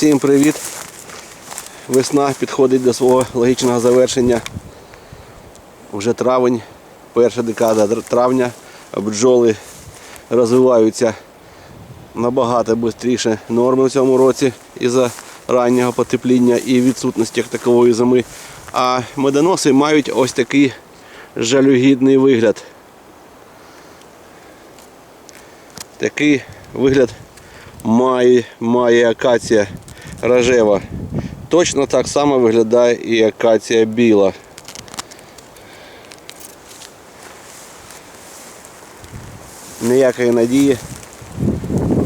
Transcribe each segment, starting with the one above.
Всім привіт! Весна підходить до свого логічного завершення. Вже травень, перша декада травня. Бджоли розвиваються набагато швидше норми в цьому році із-за раннього потепління і відсутності такової зими. А медоноси мають ось такий жалюгідний вигляд. Такий вигляд має, має акація рожева. Точно так само виглядає і акація біла. Ніякої надії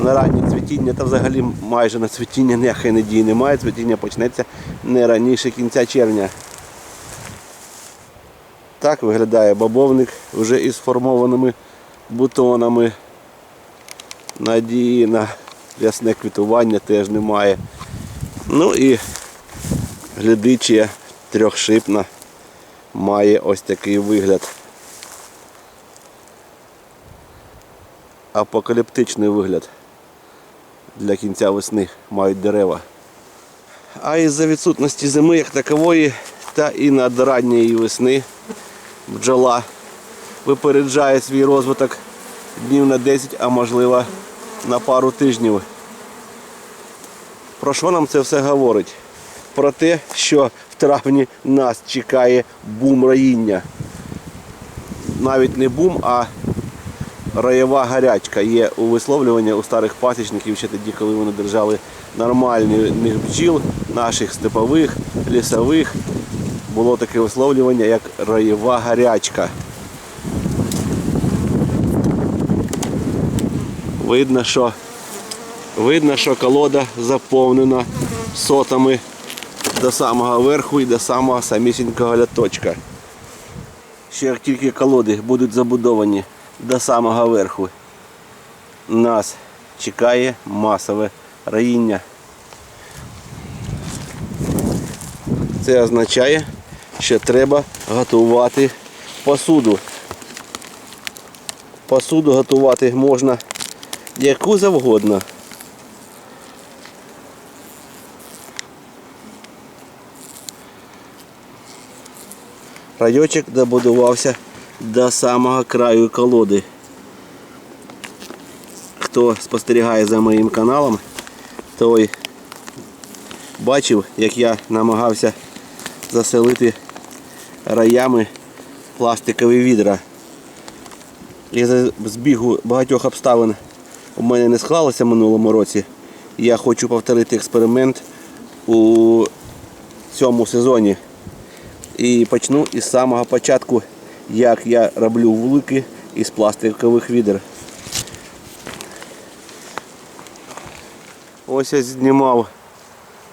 на раннє цвітіння та взагалі майже на цвітіння ніякої надії немає. Цвітіння почнеться не раніше кінця червня. Так виглядає бобовник вже із сформованими бутонами. Надії на рясне квітування теж немає. Ну і глядичія трьохшипна має ось такий вигляд. Апокаліптичний вигляд для кінця весни мають дерева. А із-за відсутності зими як такової та і надранньої весни бджола випереджає свій розвиток днів на 10, а можливо на пару тижнів. Про що нам це все говорить? Про те, що в травні нас чекає бум роїння. Навіть не бум, а раєва гарячка є у висловлюванні у старих пасічників ще тоді, коли вони держали нормальних бджіл, наших степових, лісових. Було таке висловлювання, як раєва гарячка. Видно, що видно, що колода заповнена сотами до самого верху і до самого самісінького ляточка. Ще як тільки колоди будуть забудовані до самого верху, нас чекає масове роїння. Це означає, що треба готувати посуду. Посуду готувати можна яку завгодно. Райочок добудувався до самого краю колоди. Хто спостерігає за моїм каналом, той бачив, як я намагався заселити раями пластикові відра. І за збігу багатьох обставин у мене не склалося в минулому році. Я хочу повторити експеримент у цьому сезоні. І почну із самого початку, як я роблю вулики із пластикових відер. Ось я знімав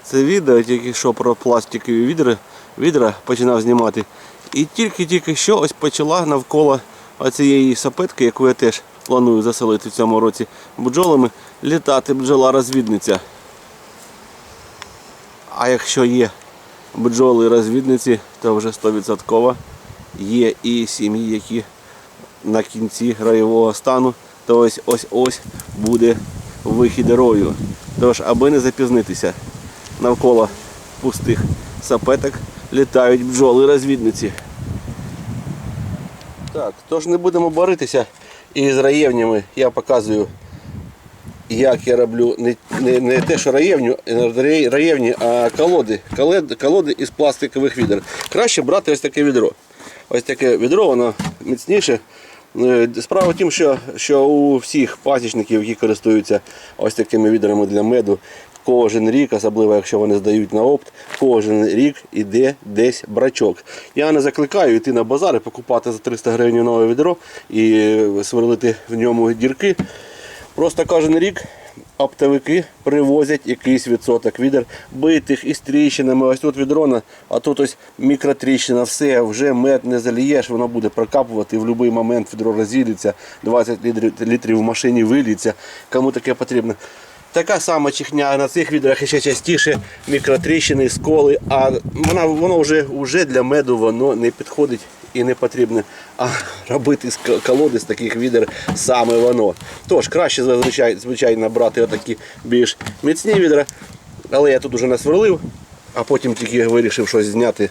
це відео, тільки що про пластикові відра, відра починав знімати. І тільки-тільки що ось почала навколо оцієї сапетки, яку я теж планую заселити в цьому році бджолами, літати бджола-розвідниця. А якщо є бджоли-розвідниці, то вже 100% є і сім'ї, які на кінці раєвого стану, то ось ось ось буде вихід рою. Тож, аби не запізнитися, навколо пустих сапеток літають бджоли-розвідниці. Так, тож не будемо боротися із раєвнями. Я показую, як я роблю не, не, не те, що раєвню, раєвні, а колоди. Колоди, колоди із пластикових відер. Краще брати ось таке відро. Ось таке відро, воно міцніше. Е, Справа в тім, що, що у всіх пасічників, які користуються ось такими відрами для меду, кожен рік, особливо якщо вони здають на опт, кожен рік іде десь брачок. Я не закликаю йти на базар і покупати за 300 гривень нове відро і сверлити в ньому дірки. Просто кожен рік оптовики привозять якийсь відсоток відер битих із тріщинами. Ось тут відрона, а тут ось мікротріщина, все, вже мед не залієш, воно буде прокапувати, в будь-який момент відро розійдеться, 20 літрів, в машині виліться, кому таке потрібно. Така сама чихня на цих відрах ще частіше мікротріщини, сколи, а вона, воно вже, вже для меду воно не підходить і не потрібно. А робити з колоди з таких відер саме воно. Тож краще зазвичай, звичайно брати отакі більш міцні відра. Але я тут уже насверлив, а потім тільки вирішив щось зняти.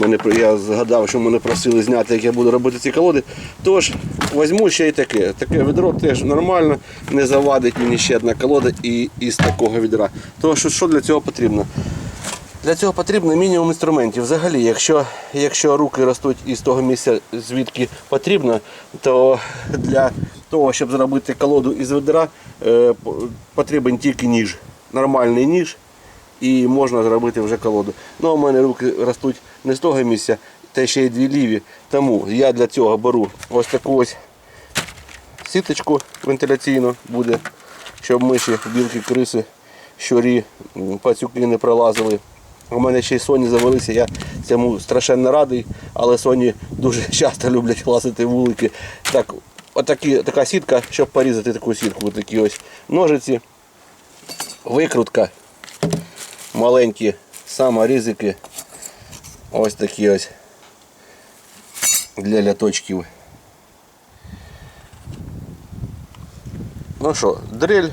Мене, я згадав, що мене просили зняти, як я буду робити ці колоди. Тож візьму ще й таке. Таке відро теж нормально, не завадить мені ще одна колода і із такого відра. Що що для цього потрібно? Для цього потрібно мінімум інструментів. Взагалі, якщо, якщо руки ростуть із того місця, звідки потрібно, то для того, щоб зробити колоду із ведра, е, потрібен тільки ніж. Нормальний ніж, і можна зробити вже колоду. Ну, у мене руки ростуть не з того місця, та ще й дві ліві. Тому я для цього беру ось таку ось сіточку вентиляційну буде, щоб миші, білки, криси, щурі, пацюки не пролазили. У мене ще й соні завелися, я цьому страшенно радий, але соні дуже часто люблять лазити вулики. Так, отакі, така сітка, щоб порізати таку сітку, такі ось ножиці, викрутка, маленькі саморізики, ось такі ось для ляточків. Ну що, дрель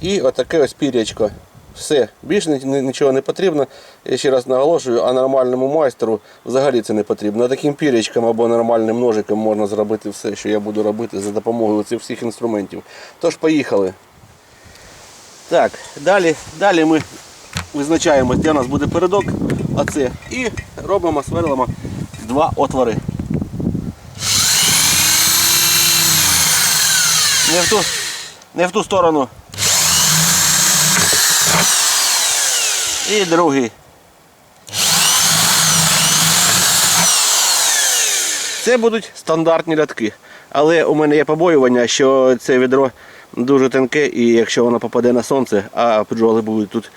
і отаке ось пірячко. Все, більше ні- ні- нічого не потрібно. Я ще раз наголошую, а нормальному майстру взагалі це не потрібно. Таким пірячком або нормальним ножиком можна зробити все, що я буду робити за допомогою цих всіх інструментів. Тож, поїхали. Так, далі, далі ми визначаємо, де у нас буде передок, оце, і робимо, сверлимо два отвори. Не в ту, не в ту сторону. І другий. Це будуть стандартні рядки. Але у мене є побоювання, що це відро дуже тонке, і якщо воно попаде на сонце, а бджоли будуть тут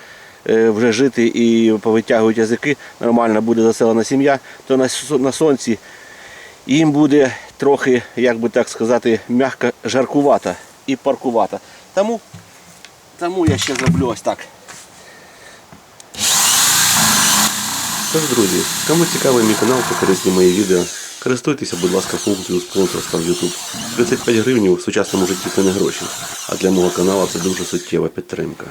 е, вже жити і повитягують язики, нормально буде заселена сім'я, то на, сонці їм буде трохи, як би так сказати, м'яко жаркувата і паркувата. Тому, тому я ще зроблю ось так. Тож, друзі, кому цікавий мій канал та корисні мої відео, користуйтеся, будь ласка, функцією спонсорства в YouTube. 35 гривень в сучасному житті це не гроші, а для мого каналу це дуже суттєва підтримка.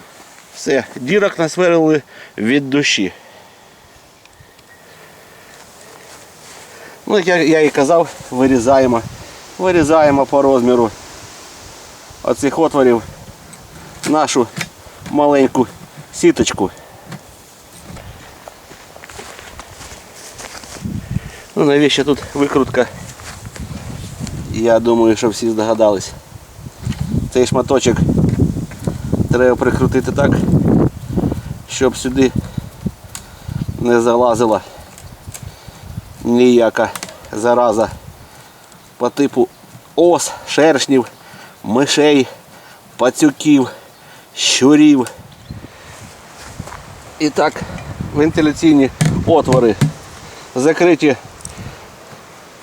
Все, дірок насверлили від душі. Ну, як я, я і казав, вирізаємо. Вирізаємо по розміру оцих отворів нашу маленьку сіточку. Ну, навіщо тут викрутка? Я думаю, що всі здогадались. Цей шматочок треба прикрутити так, щоб сюди не залазила ніяка зараза по типу ос, шершнів, мишей, пацюків, щурів. І так, вентиляційні отвори закриті.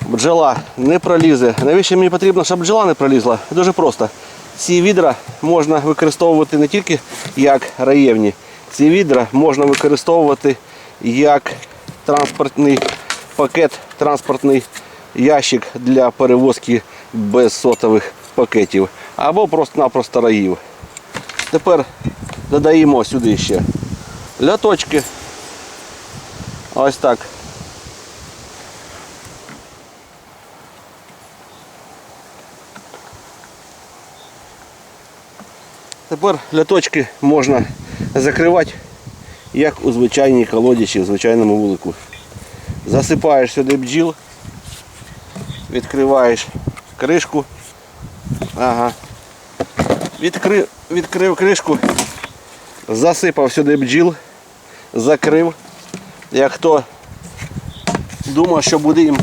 Бджола не пролізе. Навіщо мені потрібно, щоб бджола не пролізла? Дуже просто. Ці відра можна використовувати не тільки як раєвні, ці відра можна використовувати як транспортний пакет, транспортний ящик для перевозки безсотових пакетів або просто-напросто раїв. Тепер додаємо сюди ще ляточки. Ось так. Тепер ляточки можна закривати, як у звичайній колоді чи в звичайному вулику. Засипаєш сюди бджіл, відкриваєш кришку. Ага. Відкрив, відкрив кришку, засипав сюди бджіл, закрив. Як хто думав, що буде їм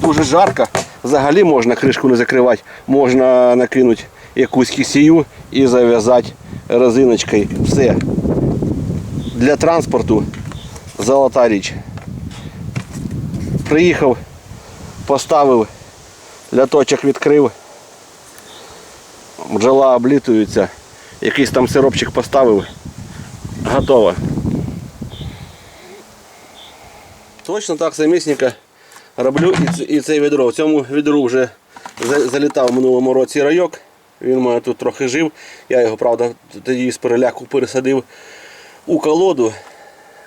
дуже жарко, взагалі можна кришку не закривати, можна накинути якусь кисію і зав'язати резиночкою. Все. Для транспорту золота річ. Приїхав, поставив, ляточок відкрив, бджола облітується, якийсь там сиропчик поставив, готово. Точно так самісненько роблю і, це відро. В цьому відру вже залітав в минулому році райок. Він у мене тут трохи жив. Я його, правда, тоді з переляку пересадив у колоду,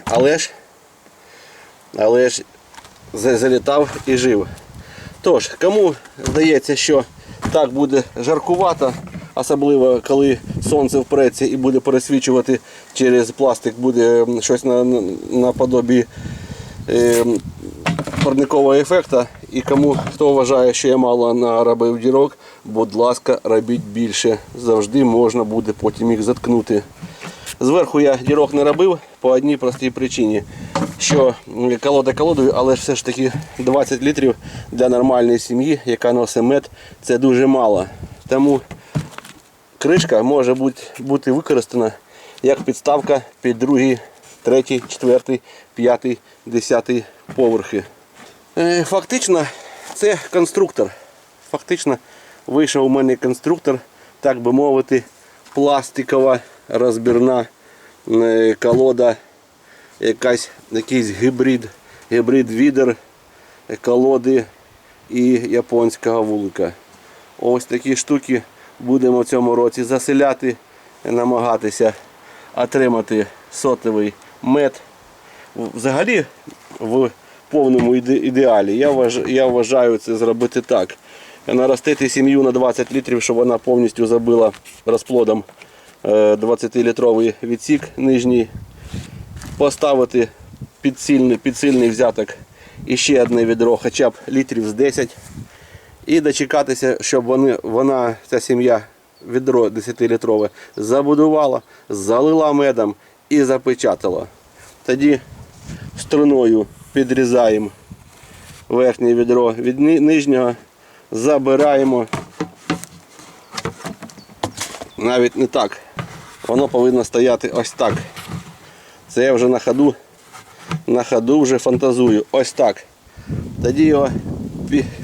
але ж, але ж залітав і жив. Тож, кому здається, що так буде жаркувато, особливо коли сонце впреться і буде пересвічувати через пластик, буде щось на, на, наподобі е, парникового ефекту. І кому хто вважає, що я мало наробив дірок, будь ласка, робіть більше. Завжди можна буде потім їх заткнути. Зверху я дірок не робив по одній простій причині, що колода колодою, але все ж таки 20 літрів для нормальної сім'ї, яка носить мед, це дуже мало. Тому кришка може бути, використана як підставка під другий, третій, четвертий, п'ятий, десятий поверхи. Е, Фактично, це конструктор. Фактично вийшов у мене конструктор, так би мовити, пластикова розбірна е, колода, якась, якийсь гібрид, гібрид відер, е, колоди і японського вулика. Ось такі штуки будемо в цьому році заселяти, намагатися отримати сотовий мед. Взагалі, в повному іде- ідеалі, я вважаю, я вважаю це зробити так. Наростити сім'ю на 20 літрів, щоб вона повністю забила розплодом е, 20-літровий відсік нижній, поставити підсильний, підсильний взяток і ще одне відро, хоча б літрів з 10. І дочекатися, щоб вони, вона, ця сім'я, відро 10-літрове, забудувала, залила медом і запечатала. Тоді струною підрізаємо верхнє відро від нижнього, забираємо. Навіть не так. Воно повинно стояти ось так. Це я вже на ходу, на ходу вже фантазую. Ось так. Тоді його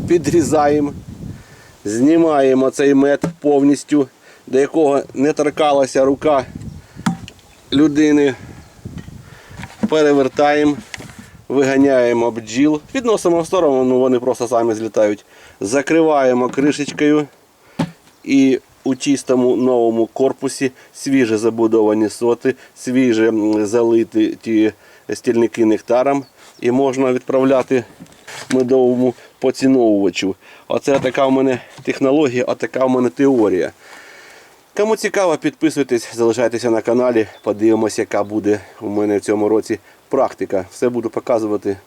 підрізаємо, знімаємо цей мед повністю, до якого не торкалася рука людини. Перевертаємо, виганяємо бджіл, відносимо в сторону, ну вони просто самі злітають. Закриваємо кришечкою і у чистому новому корпусі свіже забудовані соти, свіже залиті ті стільники нектаром і можна відправляти медовому поціновувачу. Оце така в мене технологія, а така в мене теорія. Кому цікаво, підписуйтесь, залишайтеся на каналі, подивимося, яка буде у мене в цьому році практика. Все буду показувати,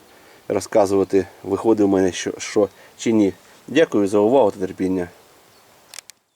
розказувати, виходить у мене що, що чи ні. Дякую за увагу та терпіння.